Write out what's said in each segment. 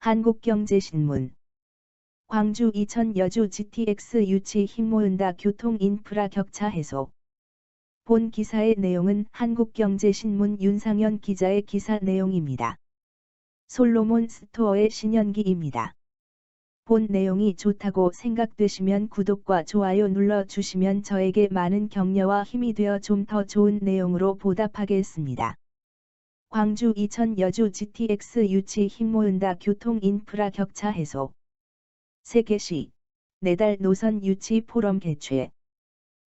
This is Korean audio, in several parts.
한국경제신문 광주 이천 여주 GTX 유치 힘 모은다 교통 인프라 격차 해소 본 기사의 내용은 한국경제신문 윤상현 기자의 기사 내용입니다. 솔로몬 스토어의 신현기입니다. 본 내용이 좋다고 생각되시면 구독과 좋아요 눌러주시면 저에게 많은 격려와 힘이 되어 좀 더 좋은 내용으로 보답하겠습니다. 광주 이천 여주 GTX 유치 힘 모은다 교통 인프라 격차 해소. 세계시. 내달 노선 유치 포럼 개최.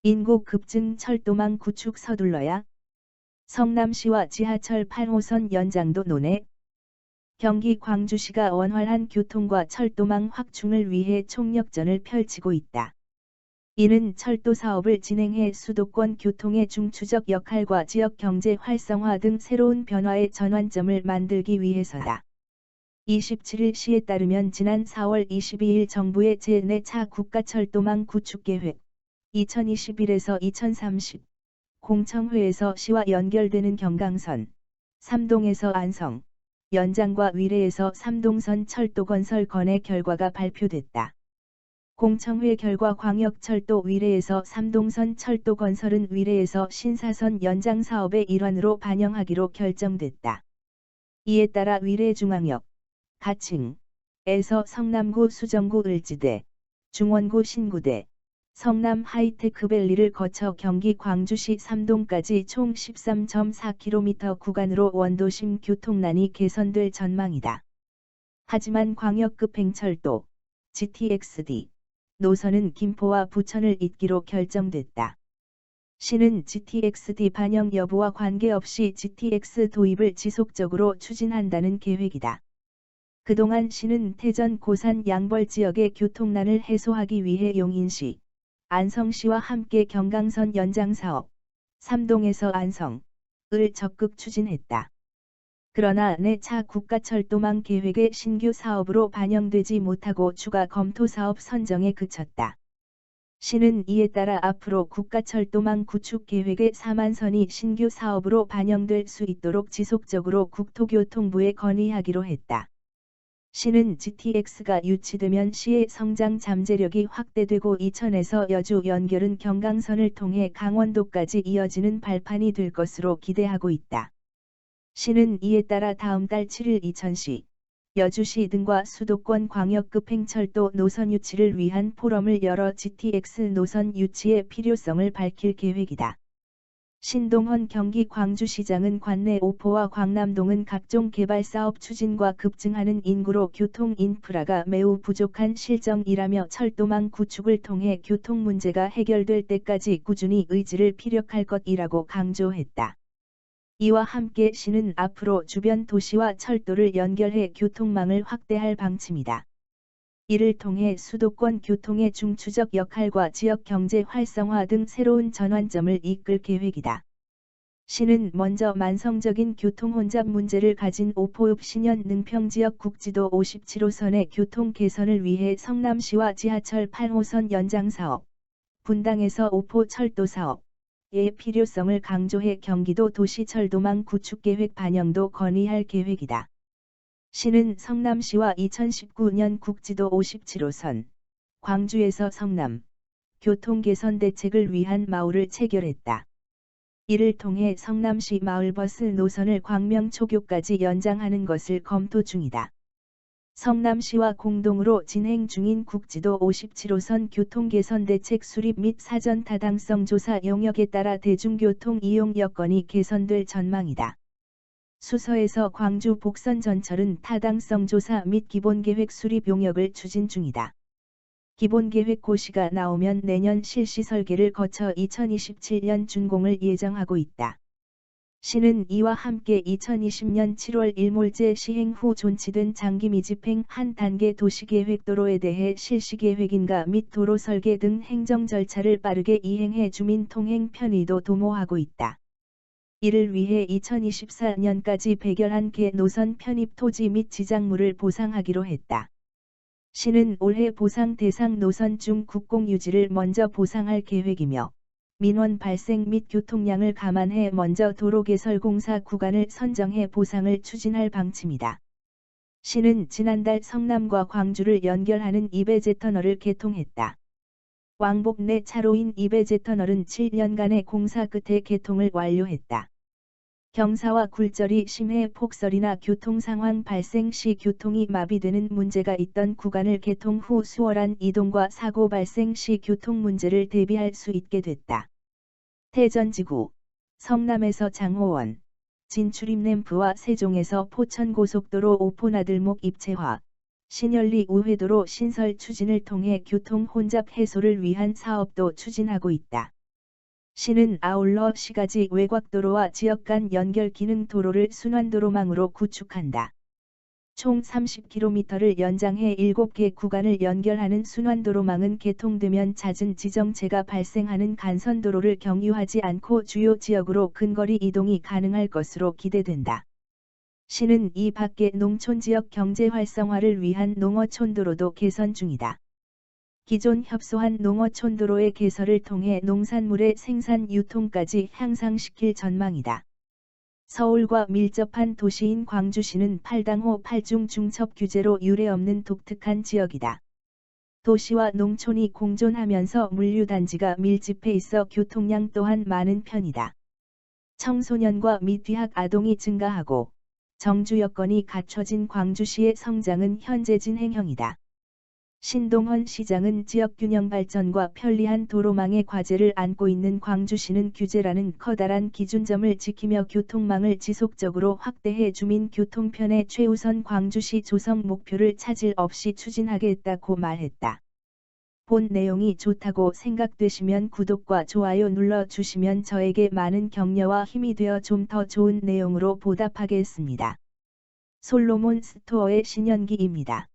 인구 급증 철도망 구축 서둘러야. 성남시와 지하철 8호선 연장도 논의 경기 광주시가 원활한 교통과 철도망 확충을 위해 총력전을 펼치고 있다. 이는 철도 사업을 진행해 수도권 교통의 중추적 역할과 지역 경제 활성화 등 새로운 변화의 전환점을 만들기 위해서다. 27일 시에 따르면 지난 4월 22일 정부의 제4차 국가철도망 구축계획 2021에서 2030 공청회에서 시와 연결되는 경강선, 삼동에서 안성, 연장과 위례에서 삼동선 철도 건설 건의 결과가 발표됐다. 공청회 결과 광역철도 위례에서 삼동선 철도 건설은 위례에서 신사선 연장 사업의 일환으로 반영하기로 결정됐다. 이에 따라 위례중앙역, 가칭에서 성남구 수정구 을지대, 중원구 신구대, 성남 하이테크밸리를 거쳐 경기 광주시 삼동까지 총 13.4km 구간으로 원도심 교통난이 개선될 전망이다. 하지만 광역급행철도 GTXD 노선은 김포와 부천을 잇기로 결정됐다. 시는 GTXD 반영 여부와 관계없이 GTX 도입을 지속적으로 추진한다는 계획이다. 그동안 시는 태전 고산 양벌 지역의 교통난을 해소하기 위해 용인시, 안성시와 함께 경강선 연장 사업, 삼동에서 안성, 을 적극 추진했다. 그러나 내차 국가철도망 계획의 신규 사업으로 반영되지 못하고 추가 검토 사업 선정에 그쳤다. 시는 이에 따라 앞으로 국가철도망 구축 계획의 4만선이 신규 사업으로 반영될 수 있도록 지속적으로 국토교통부에 건의하기로 했다. 시는 GTX가 유치되면 시의 성장 잠재력이 확대되고 이천에서 여주 연결은 경강선을 통해 강원도까지 이어지는 발판이 될 것으로 기대하고 있다. 시는 이에 따라 다음 달 7일 이천시, 여주시 등과 수도권 광역급행철도 노선 유치를 위한 포럼을 열어 GTX 노선 유치의 필요성을 밝힐 계획이다. 신동헌 경기 광주시장은 관내 오포와 광남동은 각종 개발 사업 추진과 급증하는 인구로 교통 인프라가 매우 부족한 실정이라며 철도망 구축을 통해 교통 문제가 해결될 때까지 꾸준히 의지를 피력할 것이라고 강조했다. 이와 함께 시는 앞으로 주변 도시와 철도를 연결해 교통망을 확대할 방침이다. 이를 통해 수도권 교통의 중추적 역할과 지역 경제 활성화 등 새로운 전환점을 이끌 계획이다. 시는 먼저 만성적인 교통 혼잡 문제를 가진 오포읍 신현 능평 지역 국지도 57호선의 교통 개선을 위해 성남시와 지하철 8호선 연장 사업, 분당에서 오포 철도 사업, 의 필요성을 강조해 경기도 도시철도망 구축계획 반영도 건의할 계획이다. 시는 성남시와 2019년 국지도 57호선, 광주에서 성남, 교통 개선 대책을 위한 마을을 체결했다. 이를 통해 성남시 마을버스 노선을 광명초교까지 연장하는 것을 검토 중이다. 성남시와 공동으로 진행 중인 국지도 57호선 교통개선 대책 수립 및 사전 타당성 조사 용역에 따라 대중교통 이용 여건이 개선될 전망이다. 수서에서 광주 복선 전철은 타당성 조사 및 기본계획 수립 용역을 추진 중이다. 기본계획 고시가 나오면 내년 실시 설계를 거쳐 2027년 준공을 예정하고 있다. 시는 이와 함께 2020년 7월 일몰제 시행 후 존치된 장기 미집행 한 단계 도시계획 도로에 대해 실시계획인가 및 도로 설계 등 행정 절차를 빠르게 이행해 주민 통행 편의도 도모하고 있다. 이를 위해 2024년까지 백열한 개 노선 편입 토지 및 지작물을 보상하기로 했다. 시는 올해 보상 대상 노선 중 국공 유지를 먼저 보상할 계획이며 민원 발생 및 교통량을 감안해 먼저 도로 개설 공사 구간을 선정해 보상을 추진할 방침이다. 시는 지난달 성남과 광주를 연결하는 이배제 터널을 개통했다. 왕복 내 차로인 이배제 터널은 7년간의 공사 끝에 개통을 완료했다. 경사와 굴절이 심해 폭설이나 교통 상황 발생 시 교통이 마비되는 문제가 있던 구간을 개통 후 수월한 이동과 사고 발생 시 교통 문제를 대비할 수 있게 됐다. 대전지구, 성남에서 장호원, 진출입램프와 세종에서 포천고속도로 오포나들목 입체화, 신열리 우회도로 신설 추진을 통해 교통 혼잡 해소를 위한 사업도 추진하고 있다. 시는 아울러 시가지 외곽도로와 지역 간 연결 기능 도로를 순환도로망으로 구축한다. 총 30km를 연장해 7개 구간을 연결하는 순환도로망은 개통되면 잦은 지정체가 발생하는 간선도로를 경유하지 않고 주요 지역으로 근거리 이동이 가능할 것으로 기대된다. 시는 이 밖에 농촌 지역 경제 활성화를 위한 농어촌도로도 개선 중이다. 기존 협소한 농어촌도로의 개설을 통해 농산물의 생산 유통까지 향상시킬 전망이다. 서울과 밀접한 도시인 광주시는 8당호 8중 중첩 규제로 유례없는 독특한 지역이다. 도시와 농촌이 공존하면서 물류단지가 밀집해 있어 교통량 또한 많은 편이다. 청소년과 미취학 아동이 증가하고 정주 여건이 갖춰진 광주시의 성장은 현재 진행형이다. 신동헌 시장은 지역균형 발전과 편리한 도로망의 과제를 안고 있는 광주시는 규제라는 커다란 기준점을 지키며 교통망을 지속적으로 확대해 주민 교통편의 최우선 광주시 조성 목표를 차질 없이 추진하겠다고 말했다. 본 내용이 좋다고 생각되시면 구독과 좋아요 눌러 주시면 저에게 많은 격려와 힘이 되어 좀 더 좋은 내용으로 보답하겠습니다. 솔로몬 스토어의 신현기입니다.